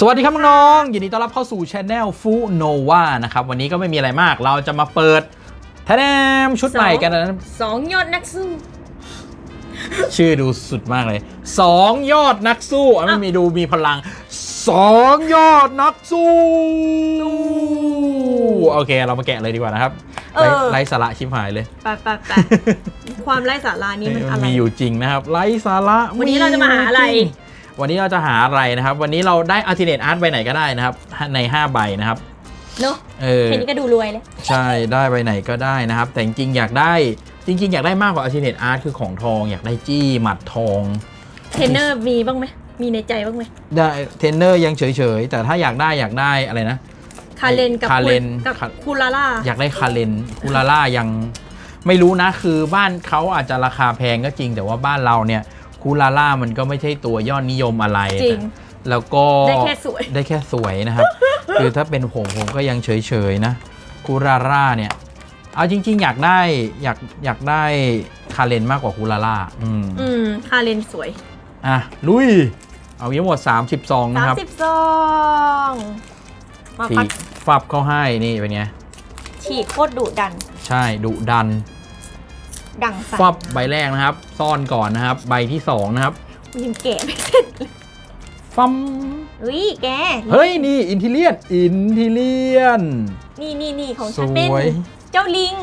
สวัสดีครับน้องๆยินดีต้อนรับเข้าสู่ช anel ฟูโนวานะครับ วันนี้ก็ไม่มีอะไรมาก เราจะมาเปิดแทนมชุดใหม่กันนะสองยอดนักสู้ ชื่อดูสุดมากเลยสองยอดนักสู้อะไม่มีดูมีพลังสองยอดนักสู้ โอเค เรามาแกะเลยดีกว่านะครับเออ ไร้สาระชิบหายเลย ไปไปไปความไร้สาระนี้มันอะไร มีอยู่จริงนะครับไร้สาระวันนี้เราจะมาหาอะไร จง วันนี้เราจะหาอะไรนะครับ วันนี้เราได้อัลติเนตอาร์ตใบไหนก็ได้นะครับ ใน5ใบนะครับเนาะเออแค่นี้ก็ดูรวยเลย ใช่ได้ใบไหนก็ได้นะครับ แต่จริงๆอยากได้จริง ๆ อยากได้มากกว่าอัลติเนตอาร์ตคือของทองอยากได้จี้หมัดทองเทรนเนอร์มีบ้างไหมมีในใจบ้างไหมได้เทรนเนอร์ยังเฉยๆแต่ถ้าอยากได้อยากได้อะไรนะคาเลนกับคาเลนกับคาคูลาล่าอยากได้คาเลนคูลาล่ายังไม่รู้นะคือบ้านเขาอาจจะราคาแพงก็จริง แต่ว่าบ้านเราเนี่ย คูลาล่ามันก็ไม่ใช่ตัวยอดนิยมอะไรจริง แล้วก็ได้แค่สวย ได้แค่สวยนะครับ คือถ้าเป็นผมผมก็ยังเฉยๆนะคูราร่าเนี่ย เอาจริง ๆ อยากได้อยากอยากได้คาเลนมากกว่าคูราร่าอืมอืมคาเลนสวยอะลุย เอาทั้งหมด30ซองนะสามครับสิบซองมาทีพัดฟับเข้าให้นี่เป็นไงฉีกโคตรดุดัน ใช่ดุดัน ดังใสฟับใบแรกนะครับ ซ่อนก่อนนะครับ ใบที่2นะครับยังแกะไม่เสร็จเลยฟัมเฮ้ยแกเฮ้ยนี่อินทิเลียนอินทิเลียน นี่นี่นี่ของสฉันเป็นวยเจ้าลิง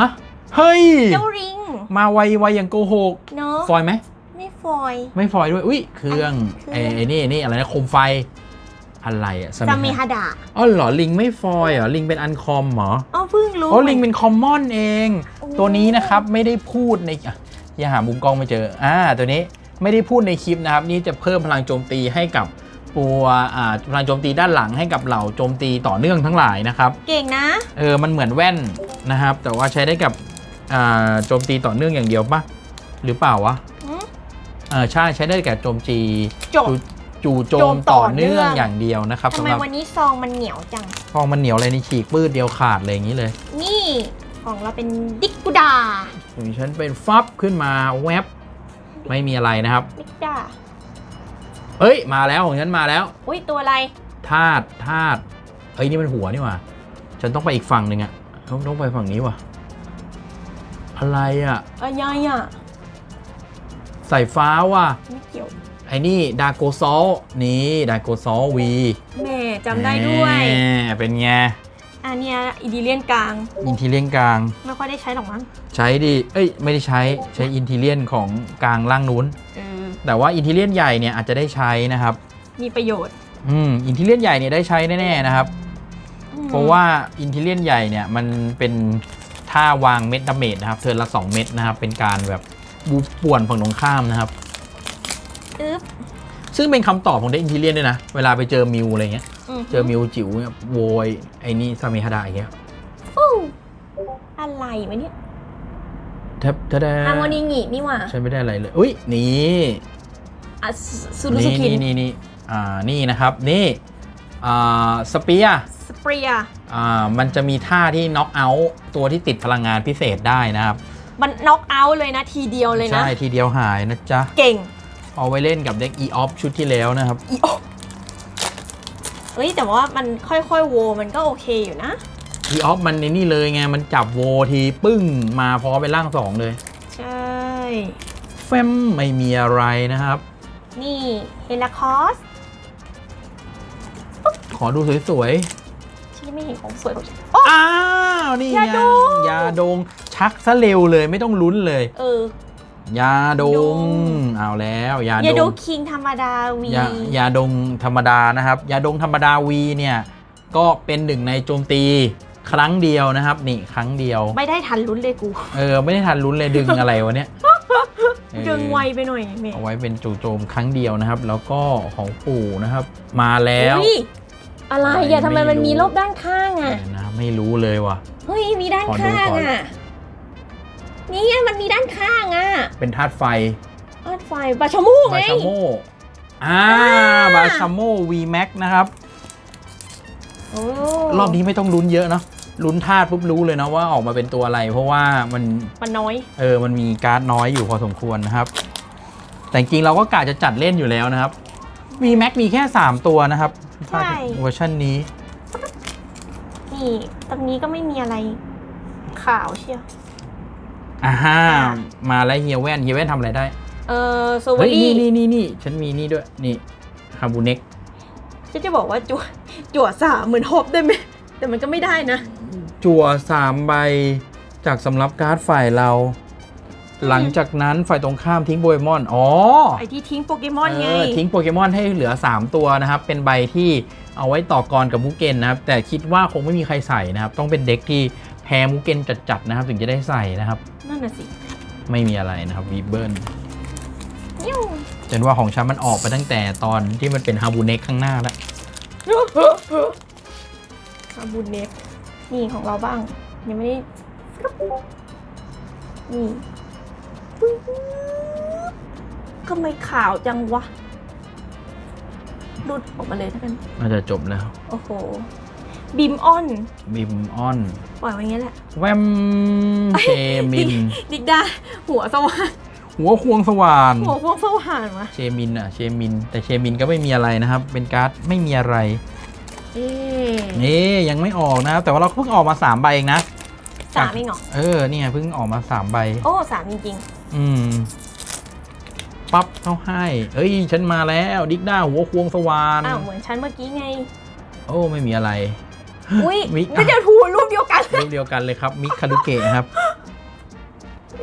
ฮะเฮ้ย เจ้าลิง มาไวไวอย่างโกหกเนาะฟอยไหมไม่ฟอย ไม่ฟอยด้วยอุ้ยเครื่องเครื่องไอ้ไอ้นี่นี่อะไรนะโคมไฟ อะไรอะซามิฮาดะอ๋อเหรอลิงไม่ฟอยเหรอลิงเป็นอันคอมเหรออ๋อเพิ่งรู้อ๋อลิงเป็นคอมมอนเองโอ้ตัวนี้นะครับไม่ได้พูดในอะอย่าหามุมกล้องไม่เจออ่าตัวนี้ไม่ได้พูดในคลิปนะครับ นี่จะเพิ่มพลังโจมตีให้กับตัวอ่าพลังโจมตีด้านหลังให้กับเหล่าโจมตีต่อเนื่องทั้งหลายนะครับ เก่งนะ เออ มันเหมือนแว่นนะครับ แต่ว่าใช้ได้กับอ่าโจมตีต่อเนื่องอย่างเดียวปะหรือเปล่าวะหืมเออใช่ใช้ได้แก่โจมตีจบ จู่จู่โจโจมมต่ต่ออเนื่เนื่ออง งอย่างเดียวนะครับทำสำไมหรับวันนี้ซองมันเหนียวจังฟองมันเหนียวเลยนี่ฉีกปื้ดเดียวขาดเลยอย่างนี้เลยนี่ของเราเป็นดิกกุดาอย่างฉันเป็นฟับขึ้นมาแวบไม่มีอะไรนะครับ ดิกกุดาเอ้ยมาแล้วของฉันมาแล้วอุ้ยตัวอะไร ธาตุธาตุเอ้ยนี่มันหัวนี่หว่าฉันต้องไปอีกฝั่งหนึ่งอะต้องต้องไปฝั่งนี้ว่ะอะไรอะอะไรอะ ใส่ฟ้าว่ะไม่เกี่ยวไอ้นี่ดาโกซอลนี่ดาโกซอลวีแม่จำได้ด้วยเป็นไงอันเนี้ยอีดีเลียนกลาง อินทีเลียนกลาง ไม่ค่อยได้ใช้หรอกมั้งใช้ดิเอ้ย ไม่ได้ใช้ใช้อินทีเลียนของกลางล่างนู้น เออแต่ว่าอินทีเลียนใหญ่เนี่ยอาจจะได้ใช้นะครับ มีประโยชน์อืมอินทีเลียนใหญ่เนี่ยได้ใช้แน่ๆนะครับ อืมเพราะว่าอินทีเลียนใหญ่เนี่ยมันเป็นท่าวางเม็ดดาเมจนะครับเทิร์นละ 2 เม็ดนะครับ เป็นการแบบบูป่วนฝั่งตรงข้ามนะครับ อึ๊บซึ่งเป็นคำตอบของเด็กอินทีเลียนด้วยนะ เวลาไปเจอมิวอะไรเงี้ย มเจอมิวจิ๋วเนี่ยโวย ไอ้นี่ซามิฮาดะอย่างเงี้ยฟู่อะไรวะเนี่ยแทบแทบฮาร์โมนีงีนี่หว่าใช้ไม่ได้อะไรเลย อุ้ยนี่อะซูรุสุนี่คินนี่นี่นี่อ่านี่นะครับนี่อ่าสเปียร์สเปรียอ่ามันจะมีท่าที่น็อกเอาท์ตัวที่ติดพลังงานพิเศษได้นะครับ มันน็อกเอาท์เลยนะทีเดียวเลยนะ ใช่ทีเดียวหายนะจ๊ะ เก่ง เอาไว้เล่นกับเด็ก E-Off ชุดที่แล้วนะครับ อีโอเอ้ยแต่ว่ามันค่อยๆโวมันก็โอเคอยู่นะ E-Off มันในนี่เลยไง มันจับโวทีปึ้งมาพร้อมเป็นร่างสองเลย ใช่เฟมไม่มีอะไรนะครับ นี่เฮลาคอสขอดูสวยที่ไม่เห็นของสวยของฉันๆอ้าว นี่ไงยาดง ยาดงชักซะเร็วเลยไม่ต้องลุ้นเลย เออ ยาดดงงเอาแล้วยาอย่าดดูงคิงธรรมดาวียายาดงธรรมดานะครับ ยาดงธรรมดาวีเนี่ยก็เป็นหนึ่งในโจมตีครั้งเดียวนะครับ นี่ครั้งเดียว ไม่ได้ทันลุ้นเลยกู เออ ไม่ได้ทันลุ้นเลยดึงอะไรวะเนี่ยเออดึงไวไปหน่อยแม่เอาไว้เป็นจู่โจมครั้งเดียวนะครับ แล้วก็ของปู่นะครับ มาแล้วอุ๊ยอะไรอะไรอะทำไมมันไม่รู้มีรอบด้านข้างอะเดี๋ยวนะไม่รู้เลยว่ะเฮ้ยมีด้านขอดูข้างก่อนอะ นี่ไงมันมีด้านข้างอะเป็นธาตุไฟออดไฟบาชามูไงบาชาโมอ่าบาชาโม V Max นะครับโอ้รอบนี้ไม่ต้องลุ้นเยอะเนาะลุ้นธาตุปุ๊บรู้เลยนะว่าออกมาเป็นตัวอะไร เพราะว่ามันมันน้อย เออมันมีการ์ดน้อยอยู่พอสมควรนะครับ แต่จริงๆเราก็กะจะจัดเล่นอยู่แล้วนะครับ VMAX มีแค่ 3 ตัวนะครับใช่เวอร์ชันนี้ นี่ตรงนี้ก็ไม่มีอะไรขาวเชียว อ่าฮ่าอ่ามาแล้วเฮียแว่นเฮียแว่นทำอะไรได้เออโซเวอเฮ้ยรี่นี่นี่นี่นี่ฉันมีนี่ด้วยนี่ฮาบูเน็กฉันจะบอกว่าจั่วจั่วสามเหมือนฮอบได้ไหมแต่มันก็ไม่ได้นะ จั่ว3ใบจากสำรับการ์ดฝ่ายเรา หลังจากนั้นฝ่ายตรงข้ามทิ้งโบเกมอน อ๋อไอที่ทิ้งโปเกมอนไง เออทิ้งโปเกมอนให้เหลือ 3 ตัวนะครับ เป็นใบที่เอาไว้ต่อกรกับมูเกนนะครับ แต่คิดว่าคงไม่มีใครใส่นะครับ ต้องเป็นเด็กที่ แพ้มูเกนจัดๆนะครับ ถึงจะได้ใส่นะครับ นั่นน่ะสิไม่มีอะไรนะครับวีเบิลยิ้วจนว่าของฉันมันออกไปตั้งแต่ตอนที่มันเป็นฮาบูเน็กข้างหน้าแล้วอาบูเนฟนี่ของเราบ้าง ยังไม่ได้นี่ทำไมขาวจังวะรุดออกมาเลยถ้ากันน่าจะจบแล้ว โอ้โห บิมออนบิมออนปล่อยไว้อย่างนี้แหละแวมเคมิน ดิกได้หัวสว่านหัวควงสว่านหัวพวกสว่านวะเชมินอะเชมิน แต่เชมินก็ไม่มีอะไรนะครับ เป็นการ์ดไม่มีอะไรเอ๊ะนี่ยังไม่ออกนะครับแต่ว่าเราเพิ่งออกมา3ใบเองนะสามเองเหรอเออเนี่ยเพิ่งออกมา3ใบโอ้สามจริงอืมปั๊บเขาให้ เอ้ย ฉันมาแล้ว ดิกด้าหัวควงสว่านๆอ้าวเหมือนฉันเมื่อกี้ไง โอ้ ไม่มีอะไร อุ้ยมิไม่เจอทูรูปเดียวกันรูปเดียวกันเลยครับ มิคารุเกะครับ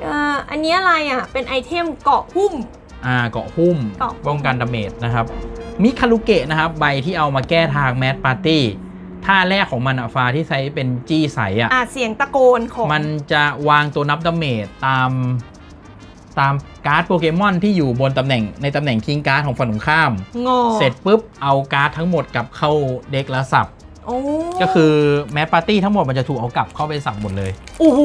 เอ่ออันนี้อะไรอะ เป็นไอเทมเกาะหุ้ม อ่าเกาะหุ้มเกาะหุ้ม ป้องกันดาเมจนะครับ มิคารุเกะนะครับ ใบที่เอามาแก้ทางแม p ปาร์ตี้ท่าแรกของมันอะฟ้าที่ใช้เป็นจี้ใสอะ อะเสียงตะโกนของมันจะวางตัวนับดาเมจตามตามการ์ดโปเกมอนที่อยู่บนตำแหน่งในตำแหน่งคิงการ์ดของฝั่งตรงข้าม งอเสร็จปุ๊บเอาการ์ดทั้งหมดกลับเข้าเด็กแล้วสับ โอ้ก็คือแม p ปาร์ตี้ทั้งหมดมันจะถูกเอากลับเข้าไปสับหมดเลย โอ้โห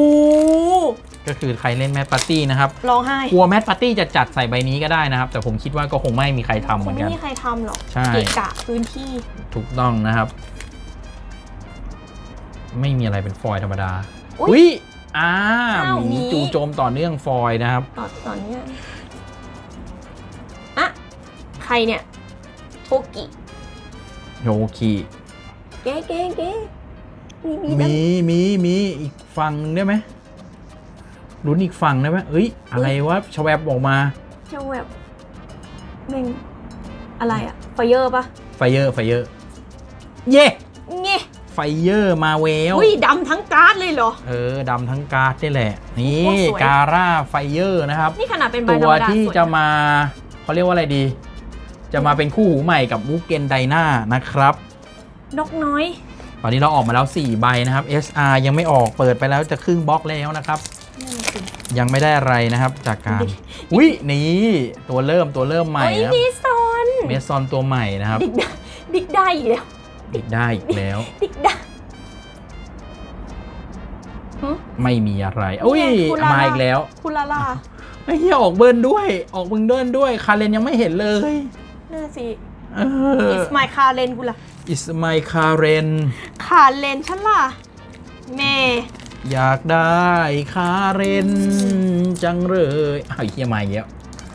ก็คือใครเล่นแม p ปาร์ตี้นะครับร้องไห้กลัวแม p ปาร์ตี้จะจัดใส่ใบนี้ก็ได้นะครับ แต่ผมคิดว่าก็คงไม่มีใครทำเหมือนกัน ไม่มีใครทำหรอกใช่ เกะกะพื้นที่ ถูกต้องนะครับ ไม่มีอะไรเป็นฟอยล์ธรรมดา อุ๊ยอุ้ยอ้าอ้าวหมีหมี จู่โจมต่อเนื่องฟอยล์นะครับตอนตอนเนี้ยอะใครเนี่ยโทกิโยคี เก๋เก๋เก๋มีมีมีมีมีอีกฝั่งหนึ่งได้ไหมลุ้นอีกฝั่งได้ไหมเอ้ย อะไรวะชแวบออกมาเจ้าแบบเมงอะไรอะไฟเยอร์ปะไฟเยอร์ไฟเยอร์เย่เงี้ยไฟเยอร์มาเวลอุ้ยดำทั้งการ์ดเลยเหรอ เออดำทั้งการ์ดนี่แหละ นี่โอ้สวยการ่าไฟเยอร์นะครับ นี่ขนาดเป็นใบตัธรวรมดาที่สวยจะมาเขาเรียกว่าอะไรดี จะมาเป็นคู่หูใหม่กับมูเกนไดนานะครับ นกน้อย ตอนนี้เราออกมาแล้ว 4 ใบนะครับ SR ยังไม่ออกเปิดไปแล้วจะครึ่งบล็อกแล้วนะครับนั่นน่ะสิยังไม่ได้อะไรนะครับจากการอุ้ยนี่ตัวเริ่มตัวเริ่มใหม่เฮ้ยนะครับมีซอนเมซอนตัวใหม่นะครับ ดิกได้ดิกได้อีกแล้วติดได้อีกแล้วดิกได้หึไม่มีอะไรอุ้ยนี่ไงคุณลาลามาอีกแล้วคุณลาลาไอ้เหี้ยออกเบิร์นด้วย ออกมึงเดินด้วย คาเรนยังไม่เห็นเลยน่าสิ เอออิสมายคาเลนกูล่ะอิสไมคาเรนคาเลนฉันล่ะแม่อยากได้คาเรนจังเลยอ้าวไอ้เฮียมาอีกแล้ว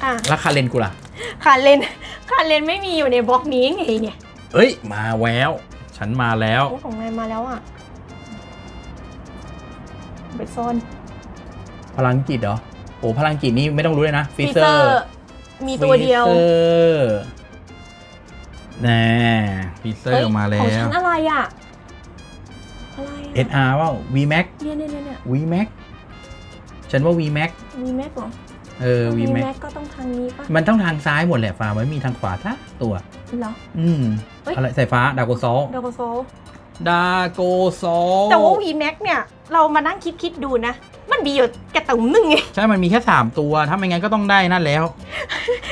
อะแล้วคาเรนกูล่ะคาเลนคาเลนไม่มีอยู่ในบล็อกนี้ไงเนี่ยเอ้ย มาแววฉันมาแล้ว โอ้ของนายมาแล้วอะไปซ่อนพลังจิตเหรอโอ้พลังจิตนี่ไม่ต้องรู้เลยนะฟิฟีเซเซออร์ร์ มีตัวเดียวฟิเซอร์ แน่ฟิเซอเฮ้ยร์มาแล้ของว ฉันอะไรอะ อะไรอะ SR ว่า VMAX เนี่ยเนี่ยเนี่ยเนี่ย VMAX ฉันว่า VMAX มีแม็กเหรอเออมี VMAX แม็กก็ต้องทางนี้ป่ะมันต้องทางซ้ายหมดแหละฟ้ามันไม่มีทางขวาทักตัว เหรอ อืมเฮ้ย อะไรสายฟ้าดาวโกซอลดอกโซ ดาโกซอลแต่ว่า V Max เนี่ย เรามานั่งคิดคิดดูนะ มันมีอยู่แค่ตุ่มหนึ่งไง ใช่มันมีแค่3ตัว ถ้าไม่งั้นก็ต้องได้นั่นแล้ว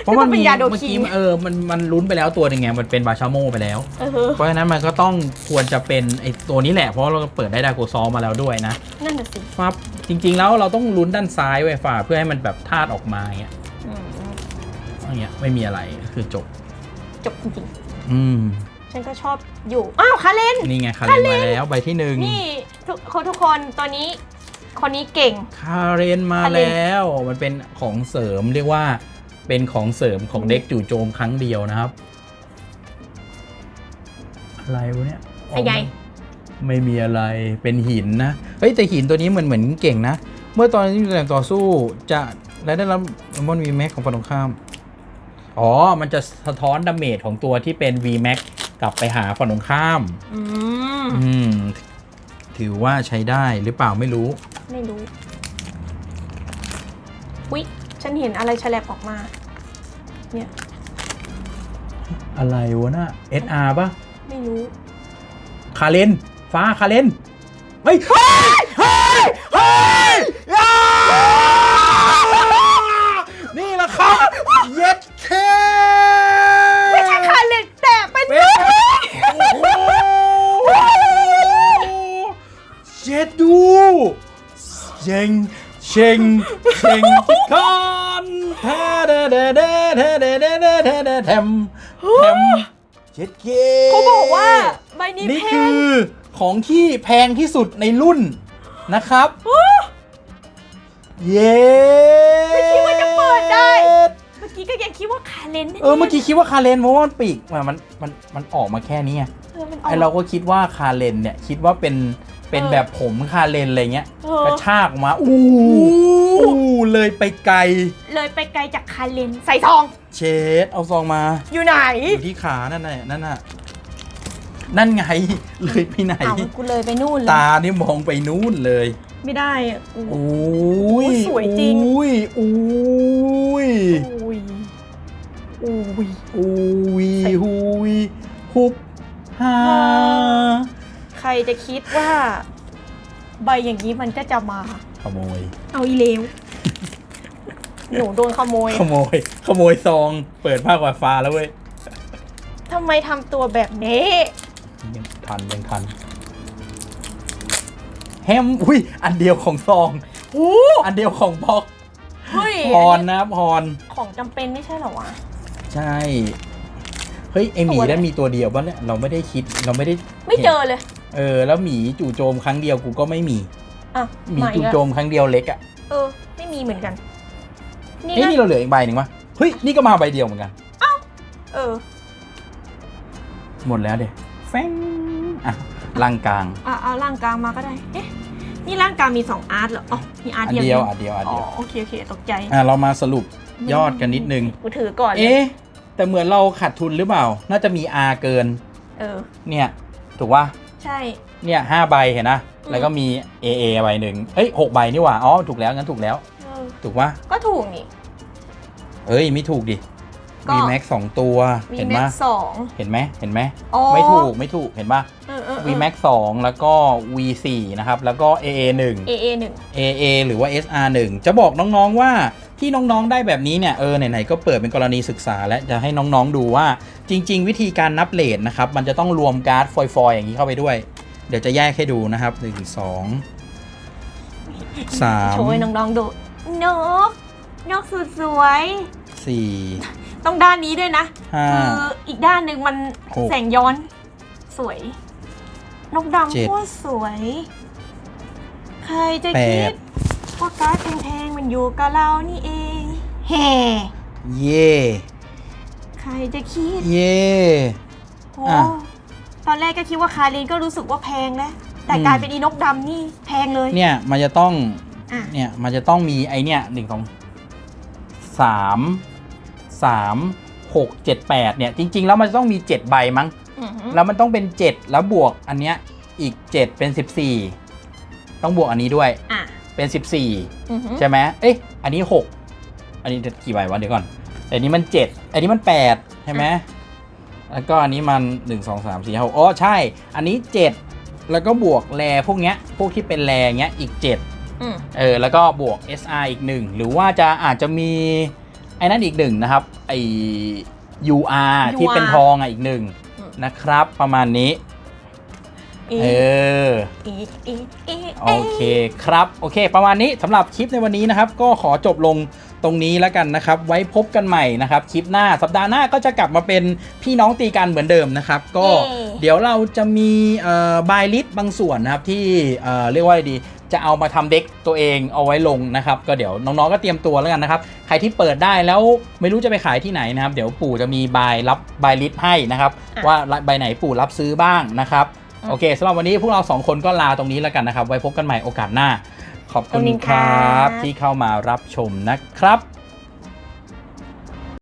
เพราะมันนึกว่าเป็มีนยาโดเมื่อคีกี้มันเออมันมันลุ้นไปแล้วตัวหนึงไงมันเป็นบาชาโมไปแล้วเออเพราะฉะนั้นมันก็ต้องควรจะเป็นไอตัวนี้แหละ เพราะเราเปิดได้ดาโกซอลมาแล้วด้วยนะ นั่นน่ะสิฟับจริง ๆ แล้วเราต้องลุ้นด้านซ้ายไว้ฝ่าเพื่อให้มันแบบธาตุออกมาอย่างเงี้ยอืมอย่างเงี้ยไม่มีอะไรคือจบ จบจริงอืมๆฉันก็ชอบอยู่ อ้าวคาเลน นี่ไงคาเรนมาแล้วใบที่หนึ่งนี่ทุกคนทุกคนตัวนี้ คนนี้เก่ง คาเรนมาคาเรนแล้วมันเป็นของเสริมเรียกว่าเป็นของเสริมของเด็กจู่โจมครั้งเดียวนะครับ อะไรวะเนี่ยไอ้ใหญ่ไม่มีอะไรเป็นหินนะเฮ้ยแต่หินตัวนี้เหมือนเหมือนเก่งนะ เมื่อตอนที่อยู่ในต่อสู้จะและได้รับมอนวีแม็กของฝั่งตรงข้าม อ๋อ มันจะสะท้อนดาเมจของตัวที่เป็น V Max กลับไปหาฝั่งตรงข้าม อืมอืมถือว่าใช้ได้หรือเปล่าไม่รู้ ไม่รู้วิฉันเห็นอะไรแฉลบออกมา เนี่ย อะไรวะน่ะ SR ป่ะ ไม่รู้ คาเลน ฟ้าคาเลนเฮ้ยเฮ้ยเฮ้ย เชงเชงเชงคอนเทเดเดเดเดเดเดเดเดเดเทมเทมเจ็ดเกเขาบอกว่าใบนี้นี่แพคืงอของที่แพงที่สุดในรุ่นนะครับเย้ไม่คิดว่าจะเปิดได้ เมื่อกี้ก็ยังคิดว่าคาเลนแน่ๆเออเมื่อกี้คิดว่าคาเลนเพราะว่ามันปีกมันมันมันมันออกมาแค่นี้ไง เออมันอไออกเราก็คิดว่าคาเลนเนี่ยคิดว่าเป็น เป็นเออแบบผมคาเลนอะไรเงี้ยเออ กระชากออกมาอู้อู้เลยไปไกล เลยไปไกลจากคาเลนใส่ซองเชดเอาซองมา อยู่ไหนอยู่ที่ขานั่นน่ะนั่นน่ะนั่นไง เลยไปไหนเอากูเลยไปนู่นเลยตานี่มองไปนู้นเลยไม่ได้อะกู โอ้ยสวยจริง อุ้ยอุ้ยอุ้ยอุ้ยอุ้ยใส่ หุยฮุบฮา ใครจะคิดว่าใบอย่างนี้มันก็จะมา ขโมย เอาอีเลวหนูโดนขโมยขโมย ขโมยซอง เปิดผ้ากวาดฟ้าแล้วเว้ย ทำไมทำตัวแบบนี้ ยังทันยังทัน แฮม อุ้ย อันเดียวของซองโอ้อันเดียวของบ็อกเฮ้ยฮอนนะครับฮอนของจำเป็นไม่ใช่เหรอวะ ใช่ เฮ้ย ไอหมีตัวอะไรนั่นมีตัวเดียวป่ะเนี่ย เราไม่ได้คิด เราไม่ได้ไม่เจอเลย เออ แล้วหมีจู่โจมครั้งเดียวกูก็ไม่มี อะหมีมาอีจู่กแล้วโจมครั้งเดียวเล็กอะเออ ไม่มีเหมือนกัน นี่เอ้ยก็นี่เราเหลืออีกใบหนึ่งวะเฮ้ยนี่ก็มาใบเดียวเหมือนกัน เออ หมดแล้วเด็แฟงอะล่างกลางอะเอาร่างกลางมาก็ได้ เอ๊ะ นี่ร่างกลางมีสองอาร์ตเหรอ อ๋อ มีอาร์ตอันเดียวเดียวงอันเดียวอันอ๋อ เดียวโอเค โอเค ตกใจ อะเรามาสรุปยอดกันนิดนึง กูถือก่อนเลยเอ๊ะแต่เหมือนเราขาดทุนหรือเปล่า น่าจะมี R เกิน เออ เนี่ย ถูกป่ะ ใช่ เนี่ยห้าใบเห็นนะ อืม แล้วก็มี AA ใบหนึ่งเอ้ยหกใบนี่หว่า อ๋อ ถูกแล้ว งั้นถูกแล้ว เออถูกป่ะก็ถูกนี่ เอ้ย ไม่ถูกดิ ก็ V Max สองตัวมีเห็นแม็ป่ะกสองเห็นไหมเห็นไหม อ๋อไม่ถูก ไม่ถูก เห็นป่ะเออเออเอ V อ Max 2 แล้วก็ V 4 นะครับ แล้วก็ AA 1เอเอหนึ่ง AA หรือว่า SR 1จะบอกน้อง ๆ ว่า ที่น้องๆได้แบบนี้เนี่ยเออไหนๆก็เปิดเป็นกรณีศึกษา และจะให้น้องๆดูว่าจริง ๆ วิธีการนับเลทนะครับมันจะต้องรวมการ์ดฟอยๆอย่างนี้เข้าไปด้วย เดี๋ยวจะแยกให้ดูนะครับ1 2โชว์ให้3น้องๆดูนกนกสุดสวย4ต้องด้านนี้ด้วยนะคือ5อีกด้านหนึ่งมันหก แสงย้อนสวย นกเจ็ดดำโคตรสวย ใครจะแปคิดดว่าการ์ดแพงๆมัน อยู่กับเรานี่เองแห่เย่ใครจะคิดเย่ โอ้อะ ตอนแรกก็คิดว่าคารินก็รู้สึกว่าแพงแล้วแต่อืมกลายเป็นอีนกดำนี่แพงเลยเนี่ยมันจะต้องอะเนี่ยมันจะต้องมีไอเนี่ยหนึ่งสองสามสามหกเจ็ดแปดเนี่ยจริง ๆ แล้วมันจะต้องมีเจ็ดใบมั้ง อือหือแล้วมันต้องเป็น 7 แล้วบวกอันเนี้ยอีก 7 เป็น 14 ต้องบวกอันนี้ด้วย อะ เป็นอือหือ14 ใช่ไหมเอ้ยอันนี้ 6 อันนี้กี่ใบวะเดี๋ยวก่อน อันนี้มัน 7 อันนี้มัน 8 ใช่ไหมแล้วก็อันนี้มัน 1 2 3 4 5 6อ๋อใช่ อันนี้ 7 แล้วก็บวกแรพวกเนี้ยพวกที่เป็นแรเงี้ยอีก7อืมเออแล้วก็บวก SR อีกหนึ่งหรือว่าจะอาจจะมีไอ้นั่นอีกหนึ่งนะครับไอ UR ที่เป็นทองอะอีกหนึ่งอืมนะครับประมาณนี้อี เอออีอีอีโอเคครับโอเค ประมาณนี้สำหรับคลิปในวันนี้นะครับ ก็ขอจบลงตรงนี้แล้วกันนะครับ ไว้พบกันใหม่นะครับ คลิปหน้าสัปดาห์หน้าก็จะกลับมาเป็นพี่น้องตีกันเหมือนเดิมนะครับ ก็เดี๋ยวเราจะมีเอ่อบายลิสบางส่วนนะครับที่เอ่อเรียกว่าอะไรดี จะเอามาทำเด็กตัวเองเอาไว้ลงนะครับ ก็เดี๋ยวน้องๆก็เตรียมตัวแล้วกันนะครับ ใครที่เปิดได้แล้วไม่รู้จะไปขายที่ไหนนะครับ เดี๋ยวปู่จะมีบายรับบายลิสต์ให้นะครับอะว่าใบไหนปู่รับซื้อบ้างนะครับ โอเคสำหรับวันนี้พวกเราสองคนก็ลาตรงนี้แล้วกันนะครับ ไว้พบกันใหม่โอกาสหน้า ขอบคุณขอบคุณคครัรับบที่เข้ามารับชมนะครับ